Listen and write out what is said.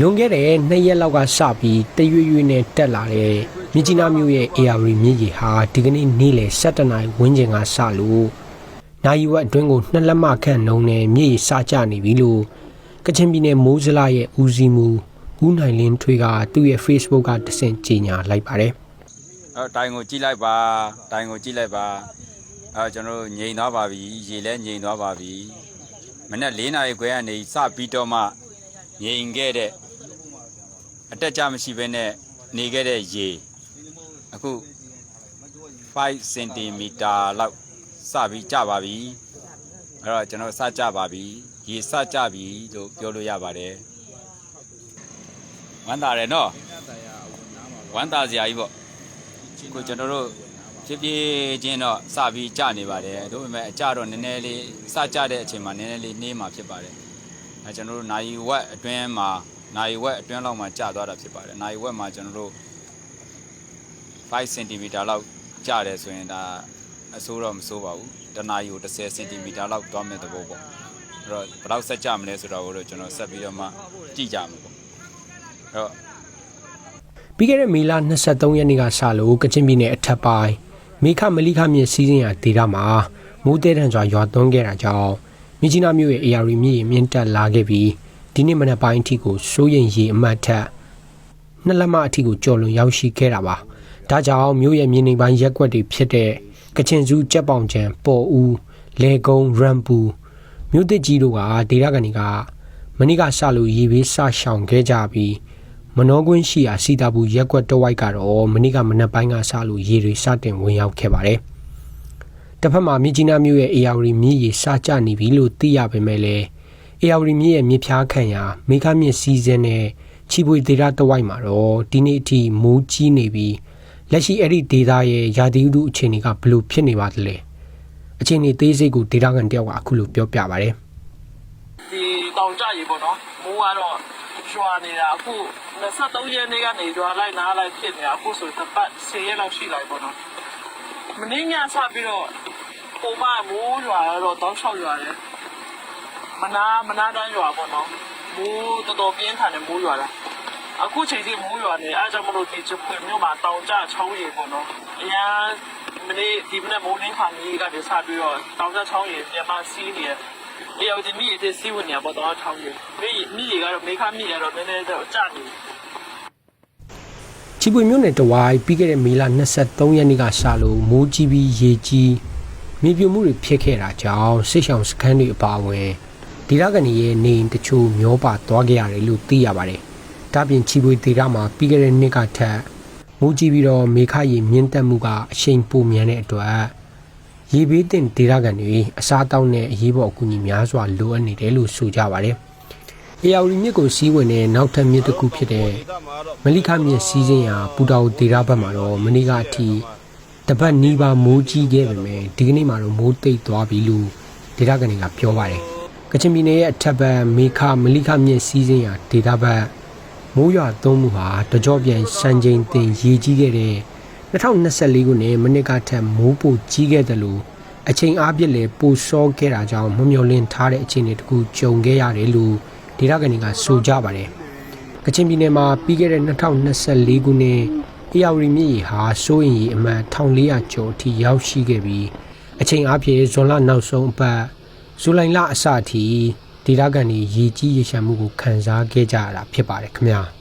လွန်ခဲ့တဲ့နှစ်ရက်လောက်ကစပြီးတရွေ့ရွေ့နဲ့တက်လာတဲ့မြကြီးနားမြို့ရဲ့ AR မြစ်ရေဟာဒီကနေ့နေ့လယ်7:00နာရီဝန်းကျင်ကစလို့နိုင်ဝက်အတွင်းကိုနှစ်လက်မခန့်နှုံနဲ့မြစ်ရေစကျနေပြီလို့ကချင်ပြည်နယ်မိုးစလာရဲ့ဦးစီးမှုဦးနိုင်လင်းထွေးကသူ့ရဲ့ Facebook ကတဆင့်ကြေညာလိုက်ပါတယ်အဲတိုင်ကိုကြည့်လိုက်ပါတိုင်ကိုကြည့်လိုက်ပါအဲကျွန်တော်တို့ငြိမ်သွားပါပြီရေလဲငြိမ်သွားပါပြီမနေ့၄နာရီခွဲကနေစပြီးတော့မှငြိမ်ခဲ့တဲ့ အတက်ကြမရှိဘဲနဲ့နေခဲ့တဲ့ရေအခု5 cm လောက်စပြီးကြပါပြီအဲ့တော့ကျွန်တော်စကြပါပြီရေစကြပြီလို့ပြောလို့ရပါတယ်ဝမ်းသာတယ်နော်ဝမ်းသာစရာကြီးပေါ့ကိုကျွန်တော်တို့ဖြည်းဖြည်းချင်းတော့စပြီးကြနေပါတယ်ဒါပေမဲ့အကြတော့နည်းနည်းလေးစကြတဲ့အချိန်မှာနည်းနည်းလေးနှေးမှာဖြစ်ပါတယ်အဲကျွန်တော်တို့နိုင်ဝက်အတွင်းမှာ နိုင်ဝက်အတွင်းလောက်မှာကြသွားတာဖြစ်ပါတယ်နိုင်ဝက်မှာကျွန်တော်တို့5 cm လောက်ကြတယ်ဆိုရင်ဒါအဆိုးတော့မဆိုးပါဘူးတနာရီကို10 cm လောက်သွားမဲ့သဘောပေါ့အဲ့တော့ဘယ်လောက်ဆက်ကြမလဲဆိုတော့ကိုကျွန်တော်ဆက်ပြီးတော့မှကြည့်ကြမှာပေါ့အဲ့တော့ပြီးခဲ့တဲ့မေလ23ရက်နေ့ကစလို့ကချင်ပြည်နယ်အထက်ပိုင်းမေခမလိခမြစ်စီးစင်းရာဒေသမှာမိုးတဲတံစွာရွာသွန်းခဲ့တာကြောင့်မြကြီးနားမြို့ရဲ့ AR မြစ်ရေမြင့်တက်လာခဲ့ပြီး ဒီနေ့မနက်ပိုင်းအထိကိုစိုးရင်ရေအမှတ်ထက်နှစ်လက်မအထိကိုကျော်လွန်ရောက်ရှိခဲ့တာပါဒါကြောင့်မြို့ရဲ့မြေနေပိုင်းရက်ကွက်တွေဖြစ်တဲ့ကချင်စုကြက်ပေါင်ချံပေါ်ဦးလေကုန်းရမ်ပူမြို့တစ်ကြီးတို့ကဒေသခံတွေကမနေ့ကစလို့ရေဘေးစရှောင်ခဲ့ကြပြီးမနောကွင်းရှိရာစီတာဘူးရက်ကွက်တဝိုက်ကတော့မနေ့ကမနက်ပိုင်းကစလို့ရေတွေစတင်ဝင်ရောက်ခဲ့ပါတယ်။တစ်ဖက်မှာမြကြီးနားမြို့ရဲ့ AR မြစ်ရေစကျနေပြီလို့သိရပေမဲ့လည်း AR မြစ်ရဲ့မြစ်ဖျားခံရာမေခမြစ်စီးစင်းနဲ့ချီပွေဒေတာတဝိုက်မှာတော့ဒီနေ့အထိမိုးကြီးနေပြီးလက်ရှိအဲ့ဒီဒေတာရဲ့ရာသီဥတုအခြေအနေကဘယ်လိုဖြစ်နေပါသလဲ။အခြေအနေသေးစိတ်ကိုဒေတာကန်တယောက်ကအခုလိုပြောပြပါဗျ။ဒီတောင်ကြရေပေါ့နော်မိုးကတော့ရွာနေတာအခု23ရက်နေ့ကနေရွာလိုက်နားလိုက်ဖြစ်နေတာအခုဆိုတစ်ပတ်10ရက်လောက်ရှိလာပြီပေါ့နော်မင်းညစပြီးတော့ပုံမမိုးရွာတော့တောင်းလျှောက်ရွာတယ် မနာမနာတန်းရွာပေါ့နော်မိုးတော်တော်ပြင်းထန်တယ်မိုးရွာတာအခုချိန်ကြီးမိုးရွာနေအားကြောင့်မလို့ဒီချပွေမြို့မှာတောင်ကြချောင်းရေပေါ့နော်အရန်မနေ့ဒီမနေ့မိုးလင်းခါကြီးကနေစပြီးတော့တောင်ကြချောင်းရေပြန်မစီးနေတယ်အေးဒီမိရတဲ့စီဝင်နေပေါ့တော့ထောင်းရမိမိရကတော့မေခမိရတော့နည်းနည်းတော့ကြာနေချီပွေမြို့နယ်တဝိုင်းပြီးခဲ့တဲ့မေလ23ရက်နေ့ကစလို့မိုးကြီးပြီးရေကြီးမြေပြိုမှုတွေဖြစ်ခဲ့တာကြောင့်စစ်ဆောင်စခန်းတွေအပါအဝင် ဒေသခံတွေရဲ့နေအိမ်တချို့မျောပါသွားခဲ့ရတယ်လို့သိရပါတယ်။ဒါပြင်ချီပွေဒေသမှာပြီးခဲ့တဲ့နှစ်ကထက်မိုးကြီးပြီးတော့မေခရေမြင့်တက်မှုကအရှိန်ပိုမြန်တဲ့အတွက်ရေဘေးတင်ဒေသခံတွေအစားအသောက်နဲ့အရေးပေါ်အကူအညီများစွာလိုအပ်နေတယ်လို့ဆိုကြပါတယ်။ AR မြစ်ကိုစီးဝင်တဲ့နောက်ထပ်မြစ်တစ်ခုဖြစ်တဲ့မလိခမြစ်စီးစင်းရာပူတောင်ဒေတာဘက်မှာတော့မနေ့ကအထိတပတ်နီးပါးမိုးကြီးခဲ့ပေမဲ့ဒီကနေ့မှာတော့မိုးတိတ်သွားပြီလို့ဒေတာကနေကပြောပါတယ်။ ကချင်ပြည်နယ်ရဲ့အထက်ဘက်မေခမလိခမြစ်စီးစင်းရာဒေတာဘက်မိုးရွာသွန်းမှုဟာတကြောပြန်စံချိန်တင်ရေကြီးခဲ့တဲ့2024ခုနှစ်မနှစ်ကထက်မိုးပိုကြီးခဲ့တယ်လို့အချိန်အားဖြင့်လည်းပိုစောခဲ့တာကြောင့်မမျှော်လင့်ထားတဲ့အခြေအနေတစ်ခုကြုံခဲ့ရတယ်လို့ဒေတာကနေကဆိုကြပါတယ်။ကချင်ပြည်နယ်မှာပြီးခဲ့တဲ့2024ခုနှစ်အေယာဝတီမြစ်ရေဟာစိုးရင်ရေအမှန်1400ကျော်အထိရောက်ရှိခဲ့ပြီးအချိန်အားဖြင့်ဇွန်လနောက်ဆုံးအပတ် ဇူလိုင်လအစအထိဒေသခံတွေရေကြီးရေရှမ်းမှုကိုခံစားခဲ့ကြရတာဖြစ်ပါတယ်ခင်ဗျာ။